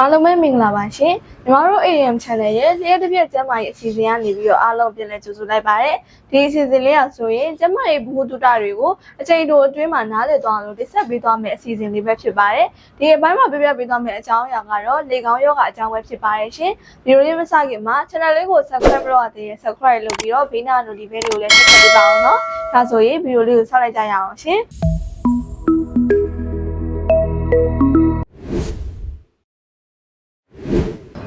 အားလုံးပဲမင်္ဂလာပါရှင်ညီမတို့ AM Channel ရဲ့လျှက်တစ်ပြက်ကျမ်းမာရေးအစီအစဉ်ကနေပြီးတော့အားလုံးပြန်လည်ကြိုဆိုလိုက်ပါတယ်ဒီအစီအစဉ်လေးကဆိုရင်ကျမ်းမာရေးဘ ഹു တုတတွေကိုအချိန်တိုအတွင်းမှာနားလည်သွားလို့တိဆက်ပေးသွားမယ့်အစီအစဉ်လေးပဲဖြစ်ပါတယ်ဒီအပိုင်းမှာပြပြပေးသွားမယ့်အကြောင်းအရာကတော့လေကောင်းယောဂအကြောင်းပဲဖြစ်ပါတယ်ရှင်ဗီဒီယိုလေးမစခင်မှာ channel လေးကို subscribe လုပ်ရသေးတယ် subscribe လုပ်ပြီးတော့ဘေးနာ notification ကိုလည်းဆက်ပေးပါအောင်နော်ဒါဆိုရင်ဗီဒီယိုလေးကိုဆောက်လိုက်ကြရအောင်ရှင်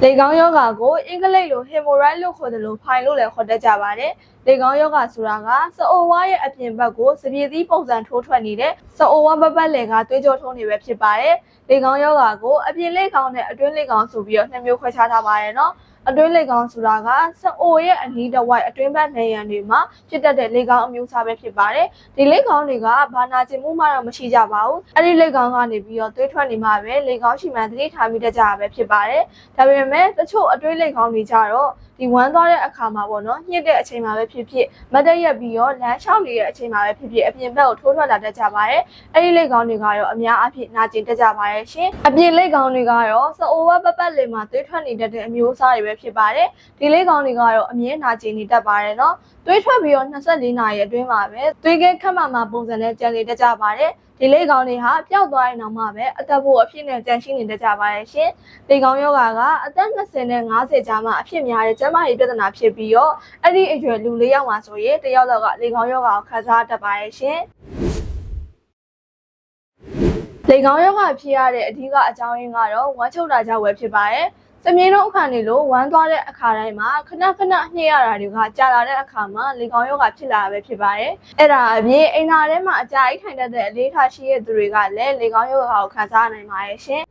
လေကောင်းယောဂါကိုအင်္ဂလိပ်လို hemorrhoid လို့ခေါ်တယ်လို့ဖိုင်လို့လည်းခေါ်တတ်ကြပါတယ်။ လေကောင်းယောဂါဆိုတာကစအိုဝါရဲ့အပြင်ဘက်ကိုစပြေးသီးပုံစံထိုးထွက်နေတဲ့စအိုဝါဘက်ဘက်လေကသွေးကြောထုံးနေပဲဖြစ်ပါတယ်။လေကောင်းယောဂါကိုအပြင်လေကောင်းနဲ့အတွင်းလေကောင်းဆိုပြီးတော့နှစ်မျိုးခွဲခြားထားပါတယ်နော်။အတွင်းလေကောင်းဆိုတာကစအိုရဲ့အနီးတစ်ဝိုက်အတွင်းဘက်နေရန်တွေမှာဖြစ်တတ်တဲ့လေကောင်းအမျိုးအစားပဲဖြစ်ပါတယ်။ဒီလေကောင်းတွေကဘာနာကျင်မှုမှတော့မရှိကြပါဘူး။အဲ့ဒီလေကောင်းကနေပြီးတော့သွေးထွက်နေမှပဲလေကောင်းရှိမှန်သတိထားမိတတ်ကြတာပဲဖြစ်ပါတယ်။ဒါပေမဲ့တချို့အတွေးလေကောင်းတွေကြတော့ဒီဝမ်းသွားတဲ့အခါမှာပေါ့နော်ညှစ်တဲ့အချိန်မှာပဲဖြစ်ဖြစ်မတ်တက်ရက်ပြီးတော့လမ်းလျှောက်နေတဲ့အချိန်မှာပဲဖြစ်ဖြစ်အပြင်ဘက်ကိုထိုးထွက်လာတတ်ကြပါတယ်အဲ့ဒီလက်ကောင်းတွေကတော့အများအပြားနာကျင်တတ်ကြပါတယ်ရှင်အပြင်လက်ကောင်းတွေကတော့စအိုဝပပတ်လေးမှာသွေးထွက်နေတတ်တဲ့အမျိုးအစားတွေပဲဖြစ်ပါတယ်ဒီလက်ကောင်းတွေကတော့အမြဲနာကျင်နေတတ်ပါတယ်နော်သွေးထွက်ပြီးတော့24နာရီအတွင်းမှာပဲသွေးခဲခက်မှမှပုံစံနဲ့ကြံနေတတ်ကြပါတယ်ဒီလေကောင်းတွေဟာပျောက်သွားရင်တော့မှပဲအသက်ဖို့အဖြစ်နဲ့ကြန့်ရှင်းနေတတ်ကြပါရဲ့ရှင်။လေကောင်းယောဂါကအသက်20နဲ့50ကြားမှာအဖြစ်များတဲ့ကျန်းမာရေးပြဿနာဖြစ်ပြီးတော့အဲ့ဒီအရွယ်လူလေးယောက်မှာဆိုရင်တယောက်လောက်ကလေကောင်းယောဂါကိုခံစားတတ်ပါရဲ့ရှင်။လေကောင်းယောဂါဖြစ်ရတဲ့အဓိကအကြောင်းရင်းကတော့ဝမ်းချုပ်တာကြောင့်ပဲဖြစ်ပါတယ်။စမြင်းတို့အခါနေလို့ဝမ်းသွားတဲ့အခါတိုင်းမှာခဏခဏညှိရတာတွေကကြာလာတဲ့အခါမှာလေကောင်းယောဂဖြစ်လာတာပဲဖြစ်ပါတယ်။အဲ့ဒါအပြင်အိမ်သာထဲမှာအကြာအိတ်ထိုင်တတ်တဲ့အလေးထားရှိတဲ့သူတွေကလည်းလေကောင်းယောဂကိုခံစားနိုင်ပါရဲ့ရှင်။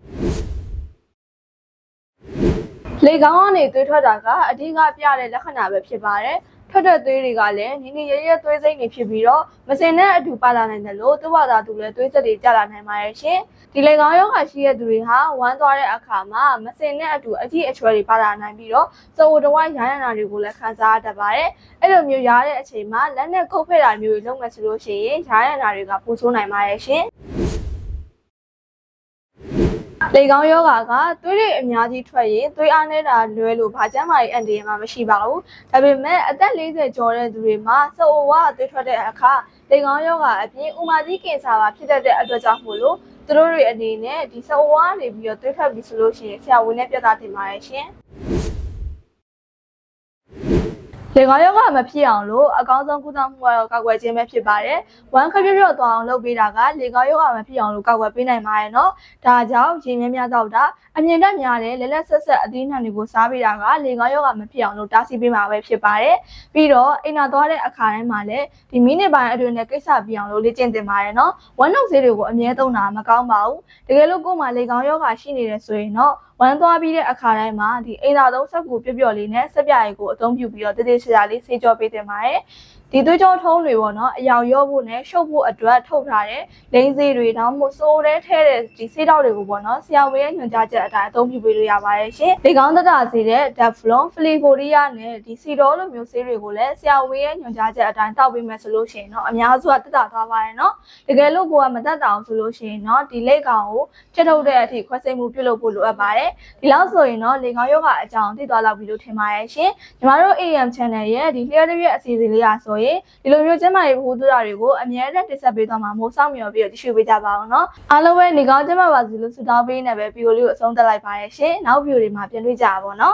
လေကောင်းကနေသွေးထွက်တာကအဓိကပြတဲ့လက္ခဏာပဲဖြစ်ပါတယ်။ ထွက်တဲ့သွေးတွေကလည်းနီနီရဲရဲသွေးစိမ့်တွေဖြစ်ပြီးတော့မစင်တဲ့အတူပါလာနိုင်တယ်လို့သူ့ဘာသာသူလည်းသွေးစက်တွေကျလာနိုင်ပါရဲ့ရှင်။ဒီလေကောင်းယောဂရှိတဲ့သူတွေဟာဝမ်းသွားတဲ့အခါမှာမစင်တဲ့အတူအကြည့်အချွဲတွေပါလာနိုင်ပြီးတော့စဝတဝိုင်းရရနာတွေကိုလည်းခံစားတတ်ပါတယ်။အဲ့လိုမျိုးရတဲ့အချိန်မှာလက်နဲ့ကုတ်ဖက်တာမျိုးတွေလုပ်မယ်ဆိုလို့ရှိရင်ရရနာတွေကပူဆိုးနိုင်ပါရဲ့ရှင်။ လေကောင်းယောဂါကသွေးတွေအများကြီးထွက်ရင်သွေးအားနေတာလွဲလို့ဘာကျန်းမာရေးအန်တီရမှာမရှိပါဘူး။ဒါပေမဲ့အသက်40ကျော်တဲ့သူတွေမှာစအိုဝါသွေးထွက်တဲ့အခါလေကောင်းယောဂါအပြင်ဥမာကြီးကင်ဆာပါဖြစ်တတ်တဲ့အတွက်ကြောင့်မို့လို့သူတို့တွေအနေနဲ့ဒီစအိုဝါနေပြီးတော့သွေးထွက်ပြီးဆိုလို့ရှိရင်ဆရာဝန်နဲ့ပြသတင်ပါရဲ့ရှင်။ လေကောင်းယောဂမဖြစ်အောင်လို့အကောင်းဆုံးကုသမှုကတော့ကောက်ွယ်ခြင်းပဲဖြစ်ပါတယ်။ဝမ်းခပြပြသွားအောင်လုပ်ပေးတာကလေကောင်းယောဂမဖြစ်အောင်လို့ကောက်ွယ်ပေးနိုင်ပါတယ်နော်။ဒါကြောင့်ရေများများတော့တာအမြင်တက်များတဲ့လက်လက်ဆက်ဆက်အသီးနှံတွေကိုစားပေးတာကလေကောင်းယောဂမဖြစ်အောင်လို့တားဆီးပေးမှာပဲဖြစ်ပါတယ်။ပြီးတော့အိမ်နာသွားတဲ့အခါတိုင်းမှာလည်းဒီမိနစ်ပိုင်းအတွင်းနဲ့ကိစ္စပြအောင်လို့လေ့ကျင့်တင်ပါတယ်နော်။ဝမ်းနှုတ်ဆေးတွေကိုအမြဲသုံးတာမကောင်းပါဘူး။တကယ်လို့ကိုယ်မှာလေကောင်းယောဂရှိနေတယ်ဆိုရင်တော့ဝမ်းသွားပြီးတဲ့အခါတိုင်းမှာဒီအိမ်သာသုံးဆက်ကူပြပြလေးနဲ့ဆက်ပြရည်ကိုအသုံးပြုပြီးတော့တည်တည်ချာချာလေးဆေးကြောပေးတင်ပါတယ်။ဒီသွေးကြောထုံးတွေပေါ့နော်အယောင်ရော့ဖို့နဲ့ရှုပ်ဖို့အတွက်ထုတ်ထားတဲ့လိမ့်စေးတွေတောင်းမို့စိုးတဲ့ထဲတဲ့ဒီဆေးတောက်တွေကိုပေါ့နော်ဆရာဝန်ရဲ့ညွှန်ကြားချက်အတိုင်းအသုံးပြုပေးလို့ရပါတယ်ရှင်။ဒီကောင်းတတာစေတဲ့ Deflon, Flavoria နဲ့ဒီစီတော်လိုမျိုးဆေးတွေကိုလည်းဆရာဝန်ရဲ့ညွှန်ကြားချက်အတိုင်းတောက်ပေးမယ်ဆိုလို့ရှိရင်တော့အများစုကတက်တာသွားပါတယ်နော်။တကယ်လို့ကိုကမတက်တာအောင်ဆိုလို့ရှိရင်တော့ဒီလက်ကောင်ကိုဖြတ်ထုတ်တဲ့အထိခွဲစိတ်မှုပြုလုပ်ဖို့လိုအပ်ပါတယ်။ဒီလောက်ဆိုရင်တော့လေကောင်းယောဂအကြောင်းသိသွားလောက်ပြီလို့ထင်ပါတယ်ရှင်။ညီမတို့ AM Channel ရဲ့ဒီ Clear တစ်ပြည့်အစီအစဉ်လေးအားဆိုရင်ဒီလိုမျိုးကျန်းမာရေးဘ ഹു တုတာတွေကိုအမြဲတမ်းတင်ဆက်ပေးသွားမှာမို့စောင့်မျှော်ပြီးတော့တရှိပေးကြပါအောင်နော်အားလုံးပဲနေကောင်းကျန်းမာပါစေလို့ဆုတောင်းပေးနေပဲဗီဒီယိုလေးကိုအဆုံးသတ်လိုက်ပါရရှင်နောက်ဗီဒီယိုတွေမှာပြန်တွေ့ကြပါဘောနော်